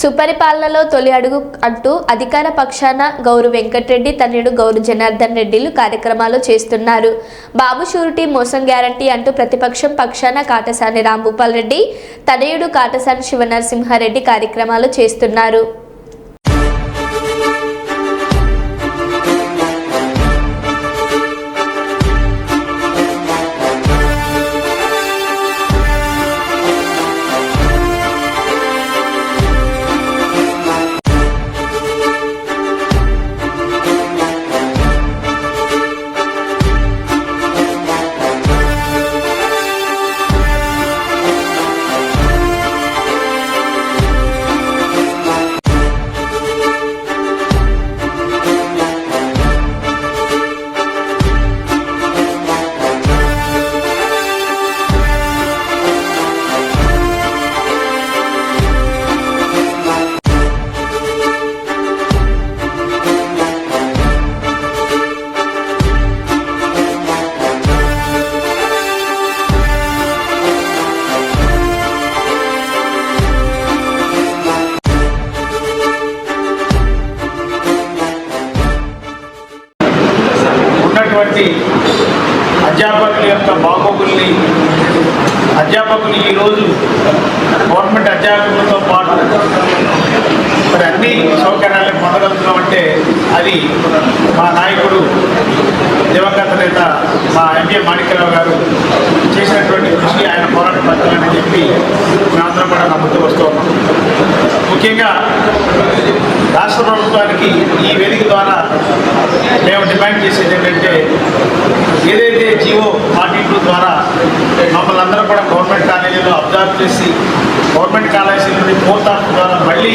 సుపరిపాలనలో తొలి అడుగు అంటూ అధికార పక్షాన గౌరు వెంకటరెడ్డి తనయుడు గౌరు జనార్దన్ రెడ్డిలు కార్యక్రమాలు చేస్తున్నారు. బాబు షూరిటీ మోసం గ్యారంటీ అంటూ ప్రతిపక్షం పక్షాన కాటసాని రాంభూపాల్ రెడ్డి తనయుడు కాటసాని శివనరసింహారెడ్డి కార్యక్రమాలు చేస్తున్నారు. ఉన్నటువంటి అధ్యాపకుల యొక్క బాగోగుల్ని అధ్యాపకులు ఈరోజు గవర్నమెంట్ అధ్యాపకులతో పాటు మరి అన్ని సౌకర్యాలు పొందగలుగుతున్నామంటే అది మా నాయకుడు దివంగత నేత మా ఎంఏ మాణిక్యరావు గారు చేసినటువంటి కృషి ఆయన పోరాట పత్రాలని చెప్పి మేమందరం కూడా నమ్ముతూ వస్తూ ఉన్నాం. ముఖ్యంగా రాష్ట్ర ప్రభుత్వానికి ఈ వేదిక ద్వారా మేము డిమాండ్ చేసేది ఏంటంటే ఏదైతే జీవో ఫార్టీ టూ ద్వారా మమ్మల్ని అందరూ కూడా గవర్నమెంట్ కాలేజీలో అబ్జర్వ్ చేసి గవర్నమెంట్ కాలేజీ నుండి ఫోర్త్ ఆఫ్ ద్వారా మళ్ళీ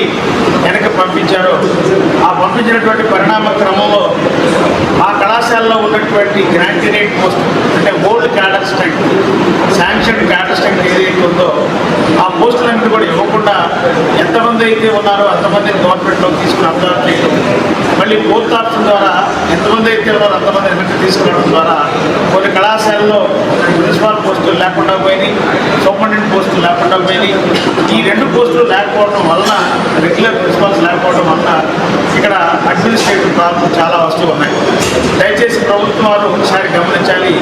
వెనక్కి పంపించారో. ఆ పంపించినటువంటి పరిణామ క్రమంలో మా కళాశాలలో ఉన్నటువంటి గ్రాంటినేట్ పోస్ట్ అంటే old cadre strength sanction cadre strength ఏదైతే ఉందో ఆ పోస్టులన్నీ కూడా ఇవ్వకుండా ఎంతమంది అయితే ఉన్నారో అంతమంది గవర్నమెంట్లోకి తీసుకుని అబ్జర్వ్ చేయడం మళ్ళీ ఫోర్త్ ఆప్షన్ ద్వారా ఎంతమంది అయితే ఉన్నారో అంతమంది ఎమ్మెల్యే తీసుకురావడం ద్వారా కొన్ని కళాశాలలో మున్సిపల్ పోస్టులు లేకుండా పోయినాయి సూపరింటెండెంట్ పోస్టులు లేకుండా పోయినాయి. ఈ రెండు పోస్టులు లేకపోవడం వలన రెగ్యులర్ ప్రిన్సిపాల్స్ లేకపోవడం వలన ఇక్కడ అడ్మినిస్ట్రేటివ్ ప్రాబ్లమ్స్ చాలా వస్తూ ఉన్నాయి. దయచేసి ప్రభుత్వం వారు ఒకసారి గమనించాలి.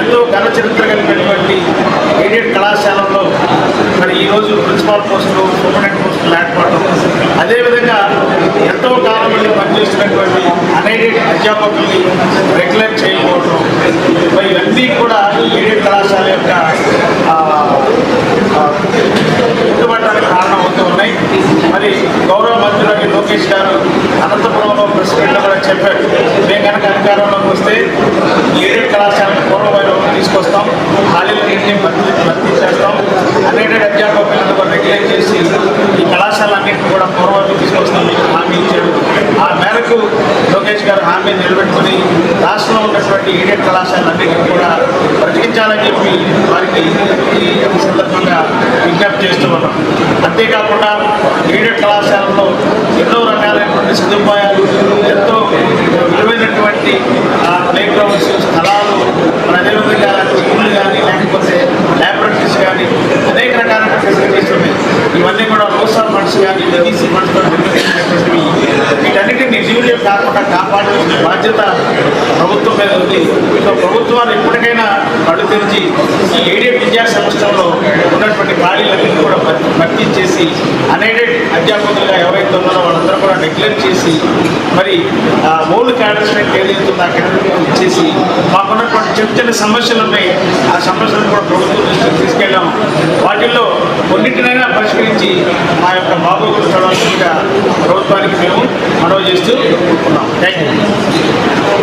ఎంతో ఘన చరిత్ర కలిగినటువంటి ఎయిడెడ్ కళాశాలలో మరి ఈరోజు ప్రిన్సిపాల్ పోస్టులు సూపరింటెండెంట్ లేకపోవడం అదేవిధంగా ఎంతో కాలం నుండి పనిచేస్తున్నటువంటి అనైడెడ్ అధ్యాపకుల్ని రెగ్యులర్ చేయకపోవడం ఇవన్నీ కూడా ఈ ఎయిడెడ్ కళాశాల యొక్క ఆ, కారణం అవుతూ ఉన్నాయి. మరి గౌరవ మంత్రులకి లోకేష్ గారు అనంతపురంలో ప్రెసిడెంట్ కూడా చెప్పారు. మేము కనుక అధికారంలోకి వస్తే ఈ ఎయిడెడ్ కళాశాలను పూర్వవైపు తీసుకొస్తాం ఖాళీలన్నింటినీ భర్తీ భర్తీ చేస్తాం అనేటెడ్ అధ్యాపకులను కూడా రెగ్యులేట్ చేసి ఈ కళాశాలన్నింటినీ కూడా పూర్వవైపు తీసుకొస్తామని హామీ ఇచ్చారు. ఆ మేరకు లోకేష్ గారు హామీ నిలబెట్టుకుని రాష్ట్రంలో ఉన్నటువంటి ఎయిడెడ్ కళాశాలన్నింటినీ కూడా బ్రతికించాలని చెప్పి వారికి ఈ సందర్భంగా విజ్ఞప్తి చేస్తూ ఉన్నాం. అంతేకాకుండా ఎయిడెడ్ కళాశాలలో ఎన్నో కాకుండా కాపాడాల్సిన బాధ్యత ప్రభుత్వం మీద ఉంది. సో ప్రభుత్వాలు ఎప్పటికైనా కళ్ళు తెరిచి ఈ ఎయిడెడ్ విద్యా సంస్థల్లో ఉన్నటువంటి ఖాళీలన్నీ కూడా భర్తీ- చేసి అనైడెడ్ అధ్యాపకులుగా ఎవరైతే ఉన్నారో వాళ్ళందరూ కూడా నెగ్లెక్ట్ చేసి మరి ఆ క్యాడర్స్మెంట్ ఏదైతే ఉందో ఇచ్చేసి మాకున్నటువంటి చిన్న చిన్న సమస్యలు ఉన్నాయి ఆ సమస్యలను కూడా ప్రభుత్వం దృష్టికి వాటిల్లో కొన్నింటినైనా పరిష్కరించి మా యొక్క బాబు చూడాల్సిందిగా ప్రభుత్వానికి మేము మనవి చేస్తూ ఉన్నాం థ్యాంక్ యూ